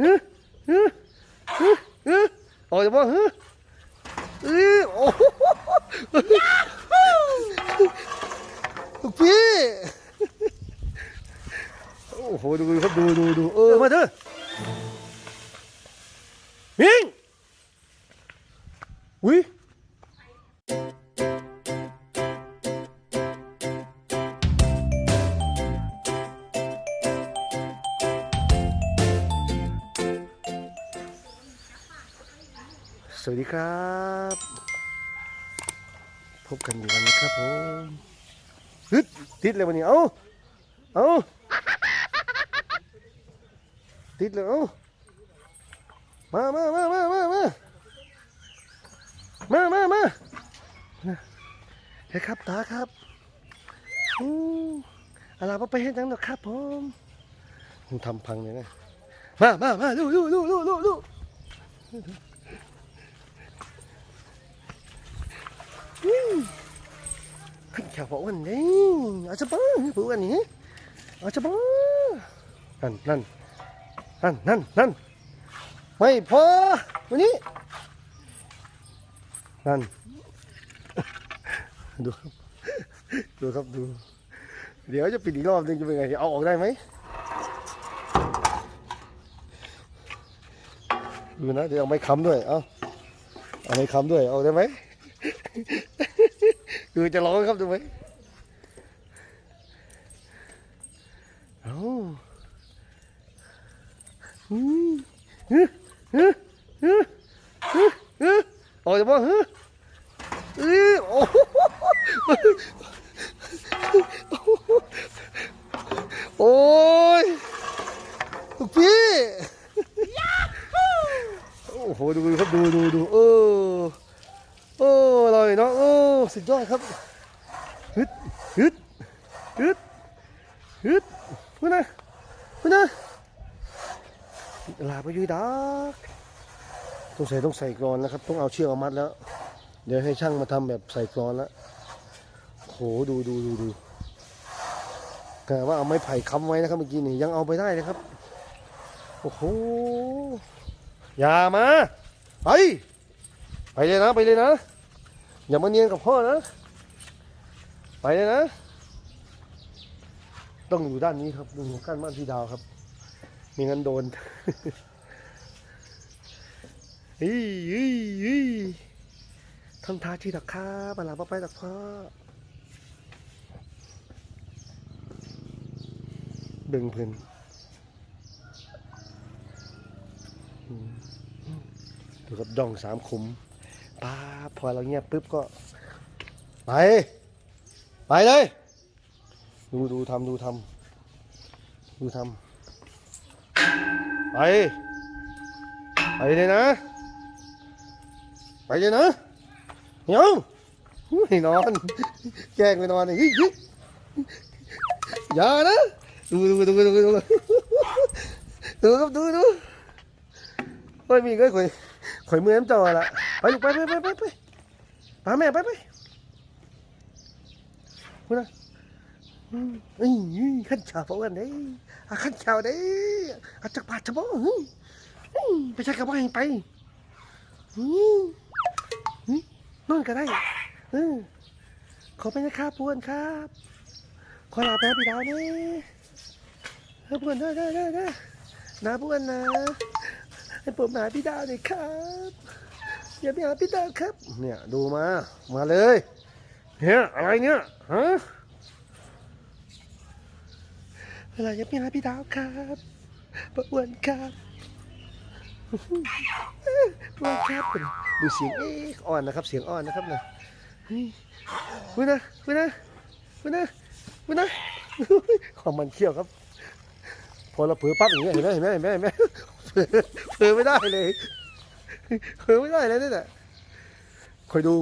ฮึฮึฮึฮึออกจากบ่ฮึเอ้ยโอ้โหลูกพี่โอ้โหดูครับดูดูดูเออมาเถอะมิงอุ้ย วัสดีครับ พบกันอยู่วันนี้ครับผมฮึดติดเลยวันนี้ เอาเอาติดเลยเอามามามามามามามามามาเฮ้ยครับตาครับอืมอะไรมาไปเห็นจังหรอกครับผมทำพังเลยนะ มามามาลูลูลูลูลู ขึ้นแขวบอกวันนี้เอาจะบ้าผู้วันนี้เอาจะบ้านั่นนั่นนั่นนั่นนั่นไม่พอวันนี้นั่นดูครับดูครับดู เดี๋ยวจะปิดอีกรอบหนึงจะเป็นไงเอาออกได้ไหมดูนะเดี๋ยวเอาไม้ค้ำด้วยเอาเอาไม้ค้ำด้วยเอาได้ไหม คือจะร้องครับดูไหมเอาอืมฮึฮึฮึฮึฮึออกจาบ้านฮึโอ้โหโอ้ยพี่โอ้โหดูครับดูดูดูเออ โอ้อร่อยเนาะโอ้สุดยอดครับฮึดฮึดฮึดฮึดพูดนะพูดนะลาไปยุยดักต้องใส่ต้องใส่กรอนนะครับ ต้องเอาเชือกเอามัดแล้ว เดี๋ยวให้ช่างมาทำแบบใส่กรอนแล้วโหดูดูดูดูแต่ว่าเอาไม้ไผ่ค้ำไว้นะครับเมื่อกี้นี่ยังเอาไปได้เลยครับโอ้โหอย่ามาไป ไปเลยนะ ไปเลยนะ อย่ามาเนียนกับพ่อนะ ไปเลยนะ ต้องอยู่ด้านนี้ครับดูกั้นบ้านพี่ดาวครับมีงั้นโดนอีอีอีทำท่าที่ดักข้าปลาไปดักพ่อดึงเพิ่นดูครับย่องสามขุม ป้าพอเราเงียบปุ๊บก็ ไป ไปเลย ดูดูทำดูทำดูทำไป ไปเลยนะ ไปเลยนะยวอุ้ยนอน แกล้งไปนอนเลยเฮ้ยเฮ้ยอย่านะ ดูดูดูดูดูดูดูครับดูดูเฮ้ยมีก็ข่อยข่อยมือน้ำจอละ ไปลูกไปไปไปไปไปแม่ไปไปพูดนะอืมเอ้ยขั้นชาวพวกนั้นเด้อาขั้นชาวเด้อาจักรพรรดิชะบ่ไปใช้กับว่าให้ไปอืมนั่นก็ได้เออขอเป็นนะครับพวนครับ ขอลาแป๊บพี่ดาวนี่เฮ้ยพวนได้ได้ได้ได้นะพวนนะให้ผมหาพี่ดาวหน่อยครับ อย่าไปหาพี่ดาครับ เนี่ยดูมา มาเลย เนี่ยอะไรเนี่ยฮะเวลาอย่าไปหาพี่ดาวครับประอ้วนครับประอ้วนครับดูเสียงเอ๊ะอ่อนนะครับ เสียงอ่อนนะครับนะเฮ้ยนะพูดนะพูดนะพูดนะความมันเขี้ยวครับ พอเราเผลอปั๊บอย่างเงี้ยเห็นไหมเห็นไหมเห็นไหมเห็นไหมเผลอเผลอไม่ได้เลย เผลอไม่ได้เลยนี่แหละคอยดู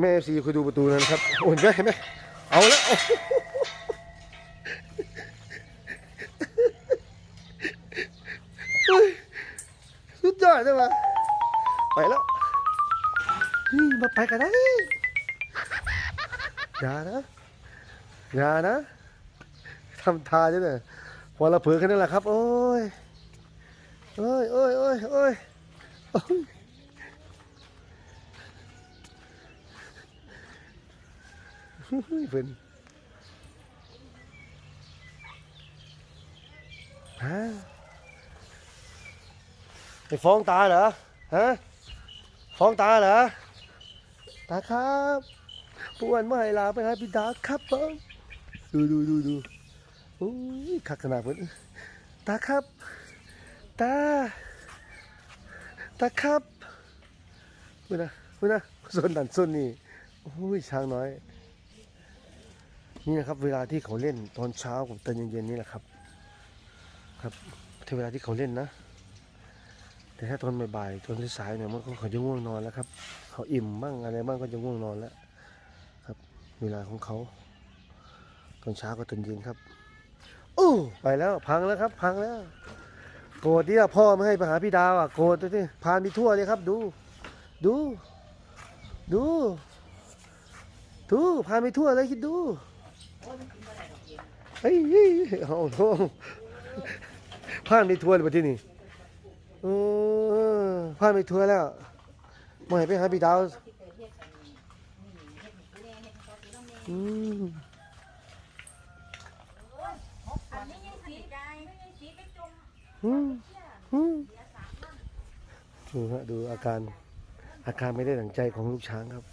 แม่ซีคอยดูประตูนั้นครับโอ้เห็นไหมเห็นไหมเอาแล้วเอาเฮ้ยสุดยอดเลยว่ะไปแล้วนี่มาไปกันได้อย่านะอย่านะทำทาจ้ะเนี่ยพอเราเผลอแค่นั้นแหละครับ โอ้ยเอ้ยเอ้ยเอ้ยเอ้ย เพิ่นฮะไปฟ้องตาเหรอฮะฟ้องตาเหรอตาครับปวนเมื่อไหร่ลาไปหาพี่ดาครับผมดูดูดูดูโอ้ยขักขนาดเพิ่นตาครับ ตา ตาครับพูดนะพูดนะส่วนดันส่วนนี่โอ้ยช้างน้อย นี่นะครับ เวลาที่เขาเล่นตอนเช้ากับตอนเย็นๆนี่แหละครับ ครับที่เวลาที่เขาเล่นนะ แต่ถ้าตอนบ่ายๆตอนสายๆเนี่ยมันก็เขาจะง่วงนอนแล้วครับ เขาอิ่มบ้างอะไรบ้างก็จะง่วงนอนแล้วครับ เวลาของเขาตอนเช้ากับตอนเย็นครับโอ้ไปแล้วพังแล้วครับ พังแล้ว โกรธที่พ่อไม่ให้ไปหาพี่ดาวอะโกรธที่พานไปทั่วเลยครับ ดู ดู ดูดูพานไปทั่วเลยคิดดูเฮ้ยเฮ้ยเอาโถ่พานไปทั่วเลยประเทศนี้เออพานไปทั่วแล้วไม่ให้ไปหาพี่ดาวอืม ดูฮะดูอาการอาการไม่ได้ดังใจของลูกช้างครับ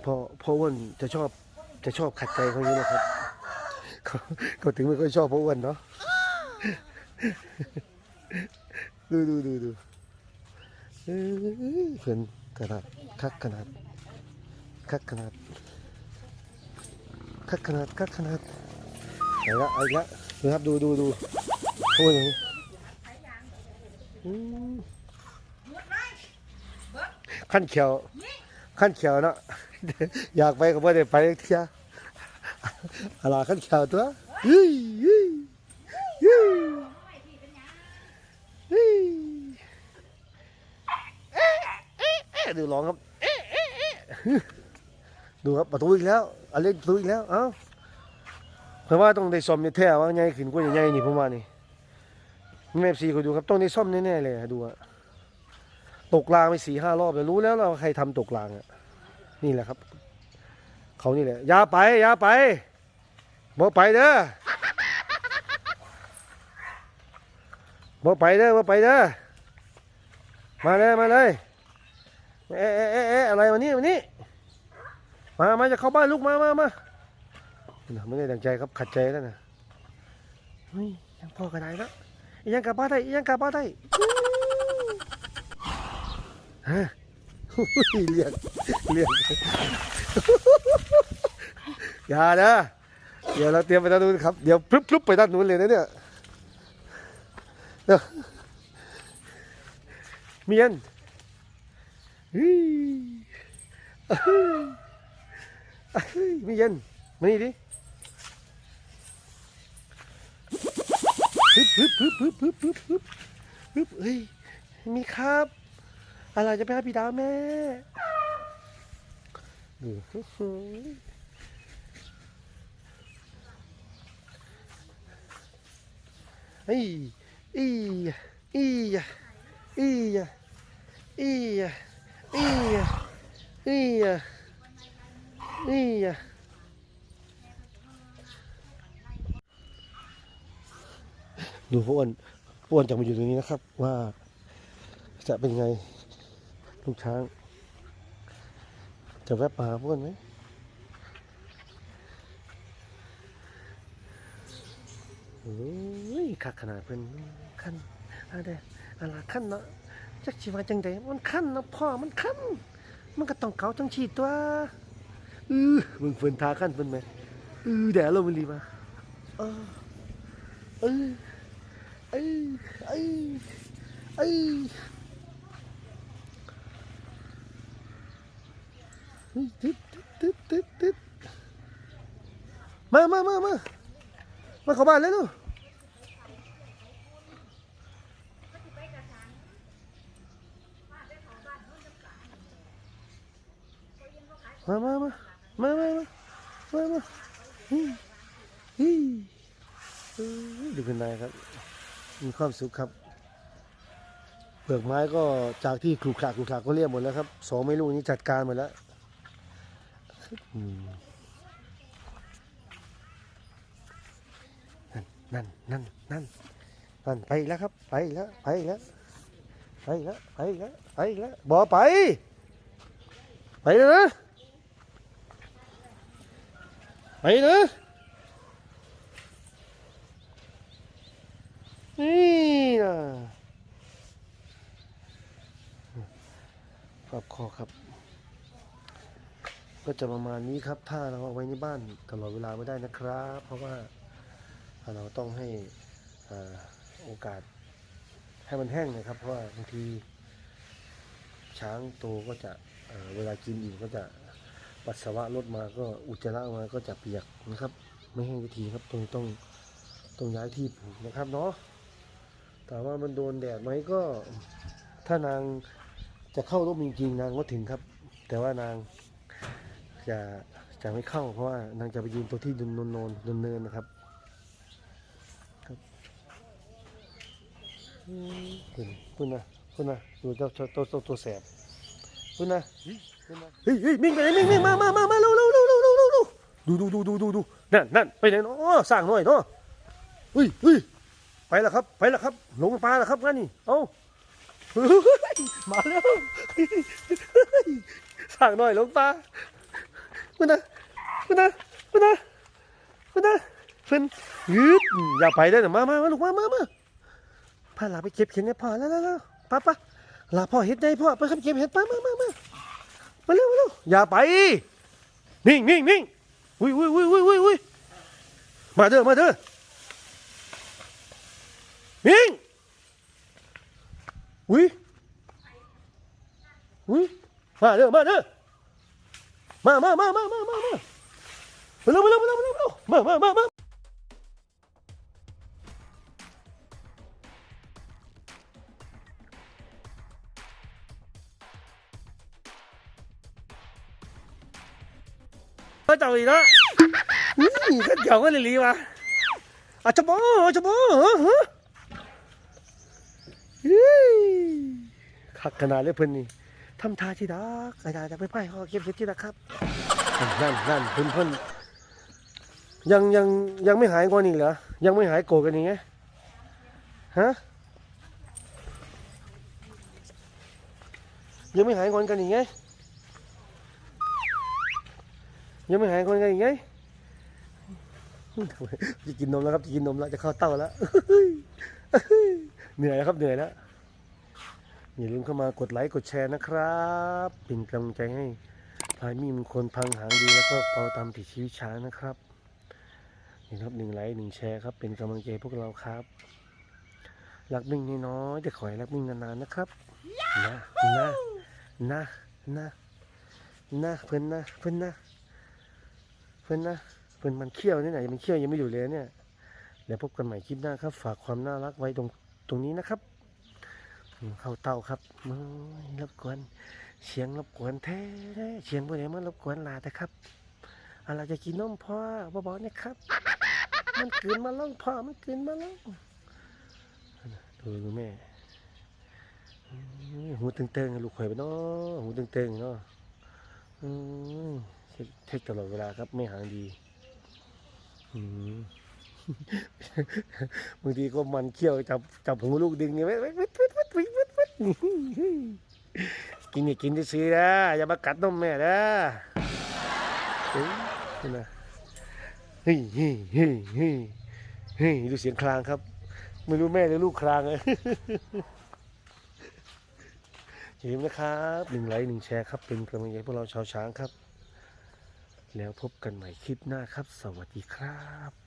เพราะเพราะอ้วนจะชอบจะชอบขัดใจเขาอย่นี้นะครับเขาถึงไม่ค่อยชอบพราะอ้วนเนาะดูดูดูดูเอ้นขนาดคักขนาดคักขนาดคักขนาดคักขนาดเอาละเอาอีกละดูครับดูดูดู โอ้ยอย่างขั้นเขียว ขั้นเขียวเนาะอยากไปก็ไม่ได้ไปเที่ยอะไรขั้นเขียวตัวยี่ยี่ยี่ดูร้องครับดูครับประตูอีกแล้วอันเล่นประตูอีกแล้วเอ้าเพราะว่าต้องได้ซ่อมเนี่ยแท้ว่าใหญ่ขึ้นกว่าใหญ่นี่ผมว่านี่ แม่ซีเขาดูครับต้องได้ซ่อมแน่ๆเลยอะดูอะตกรางไปสี่ห้ารอบแล้วรู้แล้วเราใครทำตกรางอะนี่แหละครับ เขานี่แหละอย่าไปอย่าไปบ่ไปเด้อบ่ไปเด้อบ่ไปเด้อมาเลยมาเลยเอ๊ะเอ๊ะเอ๊ะอะอะไรมานี่มานี่มามาจะเข้าบ้านลูกมามามาไม่ได้ดังใจครับขัดใจแล้วนะเฮ้ยยังพ่อกระไดแล้ว ยังกลับบ้านได้อียังกลับบ้านได้ฮะเรียกเรียกอย่านะเดี๋ยวเราเตรียมไปด้านนู้นครับ เดี๋ยวพลุบพลุบไปด้านนู้นเลยนะเนี่ยเดี๋ยเมียนเฮ้ยเฮ้ยเฮ้ยเมียนมานี่ดิ ปึ๊บปึ๊บปึ๊บปึ๊บปึ๊บปึ๊บปึ๊บเฮ้ยมีครับ อะไรจะไปหาพี่ดาวแม่เฮ้ยอีอีอีอีอีอีอี ดูพวกอ้วนพวกอ้วนจะมาอยู่ตรงนี้นะครับ ว่าจะเป็นไงลูกช้าง จะแวะมาหาพวกนไหมโอ้ยคักขนาดเป็นขั้นอะไรอะไรขั้นเนาะจักชีวาจังใดมันขั้นเนาะพ่อมันขั้นมันก็ต้องเกาจังฉีดตัวอือมึงเฟินทาขั้นเฟินไหมอือแดดเรามันรีมาออเออเออเออเออ มามามามามาเข้าบ้านเลยลูกมามามามามามามามาดูกันนายครับ มีความสุขครับ ลือกไม้ก็จากที่ขรุขระขรุขระก็เรียบหมดแล้วครับสองไม่ลูกนี้จัดการหมดแล้วนั่นนั่นนั่นนั่นไปแล้วครับ ไปแล้วไปแล้วไปแล้วไปแล้วไปแล้วบอไป ไปเลยนะไปนะนี่นะคร อคอครับ ก็จะประมาณนี้ครับ ถ้าเราเอาไว้ในบ้านตลอดเวลาไม่ได้นะครับ เพราะว่าเราต้องให้อโอกาสให้มันแห้งนะครับ เพราะว่าบางทีช้างโตก็จะเเวลากินอิ่มก็จะปัสสาวะลดมาก็อุจจาระมาก็จะเปียกนะครับ ไม่ให้วิธีครับตรงต้องต้องย้ายที่ผูกนะครับเนาะแต่ว่ามันโดนแดดไหมก็ถ้านาง จะเข้าร่มจริงๆนางก็ถึงครับ แต่ว่านางจะจะไม่เข้าเพราะว่านางจะไปยืนตัวที่นนนนนเนินๆนะครับครับคุณคุณนะคุณนะดูเจ้าเจ้าตัวตัวตัวแสบคุณนะคุณนะเฮ้ยเฮ้ยมิ่งไปไหนมิ่งมิ่งมามามามาเร็วเร็วเร็วเร็วเร็วเร็วดูดูดูดูดูดูนั่นนั่นไปไหนเนาะสร้างหน่อยเนาะเฮ้ยเฮ้ยไปแล้วครับ ไปแล้วครับ ลงปลาแล้วครับงั้นนี่เอ้า มาแล้วสร้างหน่อยลงปลาคุณนะคุณนะคุณนะคุณนะเพิ่อนยืดอย่าไปได้หน่อมามามาลูกมามามาพาหลาไปเก็บเห็ดเนี่ยพ่อแล้วแล้วแล้วป้าป้าหลาพ่อเห็ดได้พ่อไปครับเก็บเห็ดป้ามามามามาเร็วมาเร็วอย่าไปนิ่งนิ่งนิ่งอุ้ยอุ้ยอุ้ยอุ้ยอุ้ยอุ้ยมาเด้อมาเด้อนิ่ง อุ้ยอุ้ยมาเด้อมาเด้อมามามามามามามาไปเร็วไปเร็วไปเร็วไปเร็วมามามามาก็เจ้าอีกแล้วนี่ก็เจ้าก็เลยลีวะอ่ะจะบ้าจะบ้าฮะ ขักขนาดเลยเพิ่นนี่ทำท่าที่ดักอาจารย์จะไปไพ่คอเก็บเห็ดที่ดักครับนั่นนั่นเพิ่นเพิ่นยังยังยังไม่หายก่อนอีกเหรอยังไม่หายโกรธกันอีกไงฮะยังไม่หายงอนกันอีกไงยังไม่หายงอนกันอีกไงจะกินนมแล้วครับจะกินนมแล้วจะเข้าเต้าแล้วเหนื่อยแล้วครับเหนื่อยแล้ว อย่าลืมเข้ามากดไลค์กดแชร์นะครับ เป็นกำลังใจให้พายมีมงคลพังหางดีแล้วก็เปาตามติดชีวิตช้านะครับนี่ครับหนึ่งไลค์หนึ่งแชร์ครับ เป็นกำลังใจพวกเราครับรักมิ่งน้อยๆแต่ขอให้รักมิ่งนานๆนะครับนะนะนะนะนะเพิ่นนะเพิ่นนะเพิ่นนะเพิ่นมันเขี้ยวนี่ไหนมันเขี้ยวยังไม่อยู่เลยเนี่ยเดี๋ยวพบกันใหม่คลิปหน้าครับ ฝากความน่ารักไว้ตรงตรงนี้นะครับ เข้าเต้าครับโอ้ยรบกวน เสียงรบกวนแท้เสียงบ่ได้มารบกวนลาแต่ครับอะไรจะกินนมพ่อบ่บอนะครับ มันกลืนมาล่องพ่อมันกลืนมาล่องดูดูแม่หูตึงๆลูกข่อยไปเนาะหูตึงๆเนาะเช็คตลอดเวลาครับไม่หางดีบางทีก็มันเขี้ยวจับจับหูลูกดึงเนี่ยวิดวิดวิดวิดวิดวิดวิด กินอย่ากินซื้อนะอย่ามากัดนมแม่นะเฮ้ยนะเฮ้ยเฮ้ยเฮ้ยเฮ้ยเฮ้ยดูเสียงคลางครับ ไม่รู้แม่หรือลูกคลางเลยอย่าลืมนะครับหนึ่งไลค์หนึ่งแชร์ครับ เป็นกำลังใจพวกเราชาวช้างครับ แล้วพบกันใหม่คลิปหน้าครับ สวัสดีครับ